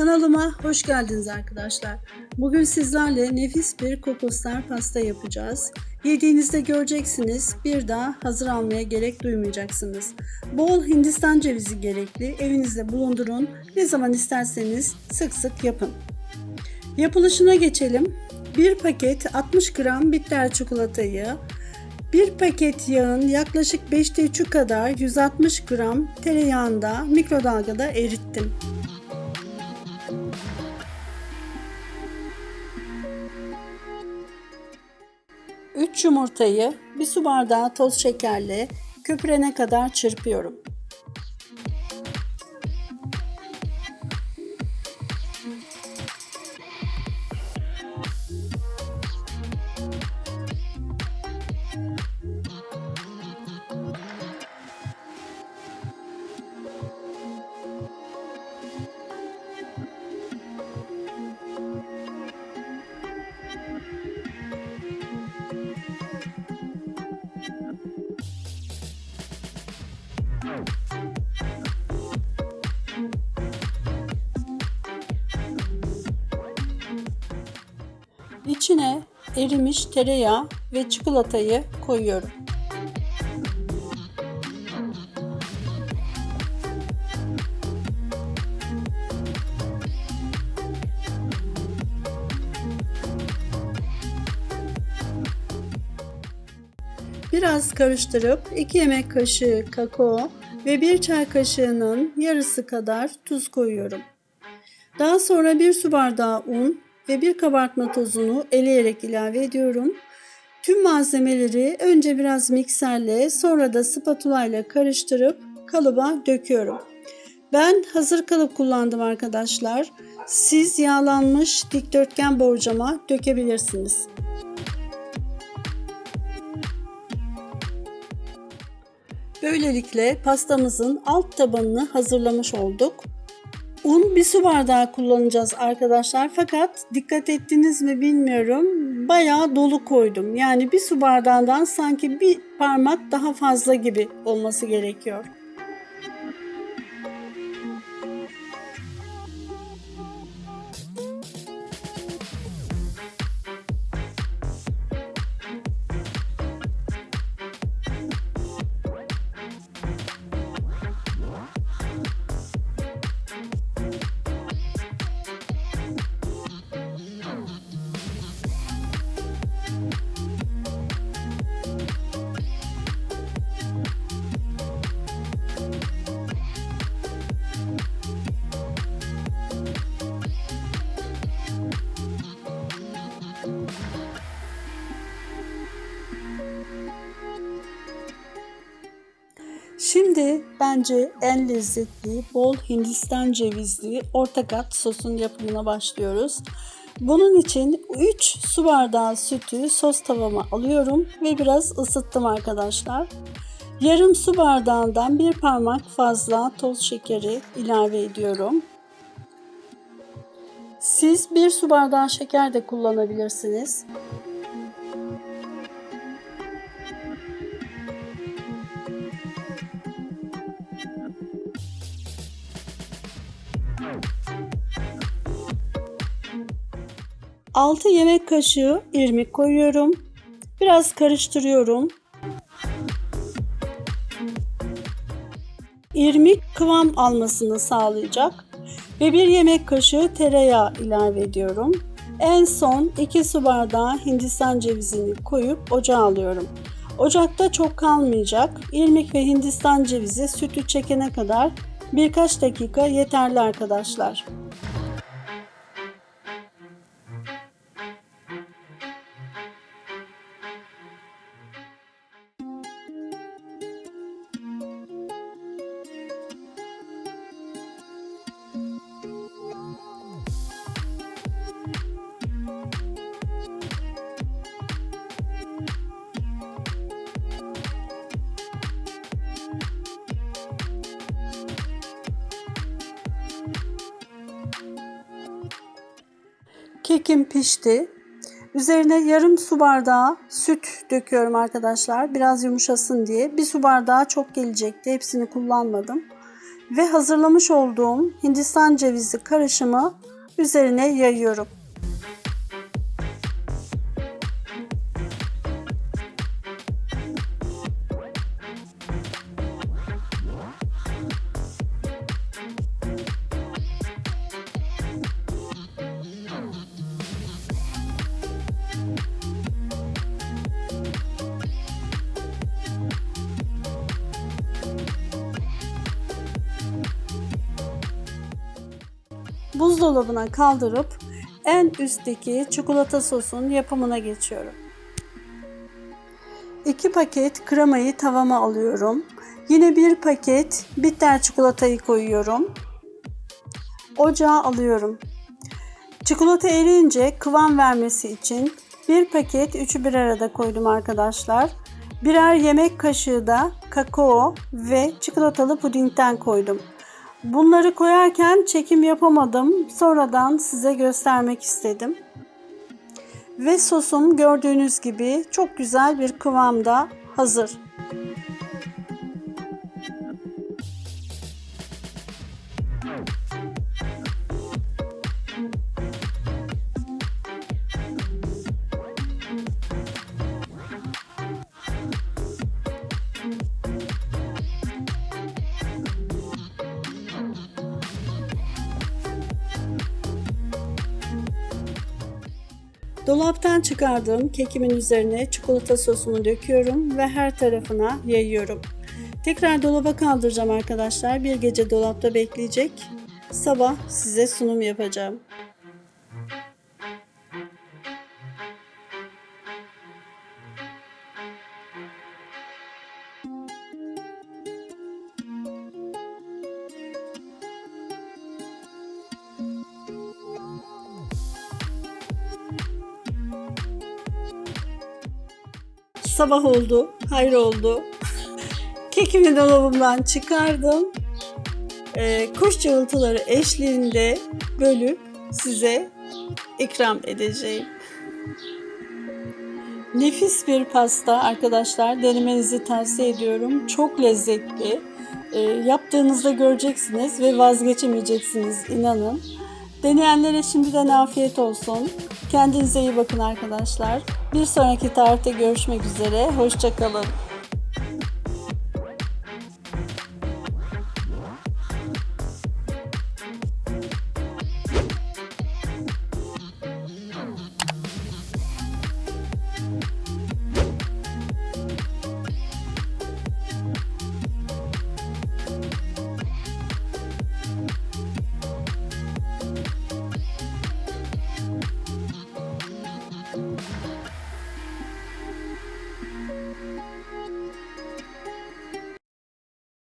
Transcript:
Kanalıma hoş geldiniz arkadaşlar. Bugün sizlerle nefis bir kokoslar pasta yapacağız. Yediğinizde göreceksiniz bir daha hazır almaya gerek duymayacaksınız. Bol Hindistan cevizi gerekli. Evinizde bulundurun. Ne zaman isterseniz sık sık yapın. Yapılışına geçelim. 1 paket 60 gram bitter çikolatayı, 1 paket yağın yaklaşık 5'te 3'ü kadar 160 gram tereyağında mikrodalgada erittim. 3 yumurtayı bir su bardağı toz şekerle köpürene kadar çırpıyorum. İçine erimiş tereyağı ve çikolatayı koyuyorum. Biraz karıştırıp 2 yemek kaşığı kakao ve 1 çay kaşığının yarısı kadar tuz koyuyorum. Daha sonra 1 su bardağı un ve 1 kabartma tozunu eleyerek ilave ediyorum. Tüm malzemeleri önce biraz mikserle sonra da spatula ile karıştırıp kalıba döküyorum. Ben hazır kalıp kullandım arkadaşlar. Siz yağlanmış dikdörtgen borcama dökebilirsiniz. Böylelikle pastamızın alt tabanını hazırlamış olduk. Un bir su bardağı kullanacağız arkadaşlar. Fakat dikkat ettiniz mi bilmiyorum. Bayağı dolu koydum. Yani bir su bardağından sanki bir parmak daha fazla gibi olması gerekiyor. Bence en lezzetli, bol Hindistan cevizli orta kat sosun yapımına başlıyoruz. Bunun için 3 su bardağı sütü sos tavama alıyorum ve biraz ısıttım arkadaşlar. Yarım su bardağından bir parmak fazla toz şekeri ilave ediyorum. Siz bir su bardağı şeker de kullanabilirsiniz. 6 yemek kaşığı irmik koyuyorum. Biraz karıştırıyorum. İrmik kıvam almasını sağlayacak ve 1 yemek kaşığı tereyağı ilave ediyorum. En son 2 su bardağı hindistan cevizini koyup ocağa alıyorum. Ocakta çok kalmayacak. İrmik ve hindistan cevizi sütü çekene kadar birkaç dakika yeterli arkadaşlar. Kekim pişti. Üzerine yarım su bardağı süt döküyorum arkadaşlar. Biraz yumuşasın diye. Bir su bardağı çok gelecekti. Hepsini kullanmadım. ve hazırlamış olduğum Hindistan cevizi karışımı üzerine yayıyorum. Buzdolabına kaldırıp en üstteki çikolata sosun yapımına geçiyorum. 2 paket kremayı tavama alıyorum. Yine bir paket bitter çikolatayı koyuyorum. Ocağa alıyorum. Çikolata eriyince kıvam vermesi için bir paket üçü bir arada koydum arkadaşlar. Birer yemek kaşığı da kakao ve çikolatalı pudingden koydum. Bunları koyarken çekim yapamadım. Sonradan size göstermek istedim. Ve sosum gördüğünüz gibi çok güzel bir kıvamda hazır. Dolaptan çıkardığım kekimin üzerine çikolata sosumu döküyorum ve her tarafına yayıyorum. Tekrar dolaba kaldıracağım arkadaşlar. Bir gece dolapta bekleyecek. Sabah size sunum yapacağım. Sabah oldu, hayır oldu. Kekimi dolabımdan çıkardım. Ee, kuş cıvıltıları eşliğinde bölüp size ikram edeceğim. Nefis bir pasta arkadaşlar. Denemenizi tavsiye ediyorum. Çok lezzetli. Ee, yaptığınızda göreceksiniz ve vazgeçemeyeceksiniz inanın. Deneyenlere şimdiden afiyet olsun. Kendinize iyi bakın arkadaşlar. Bir sonraki tarihte görüşmek üzere. Hoşçakalın.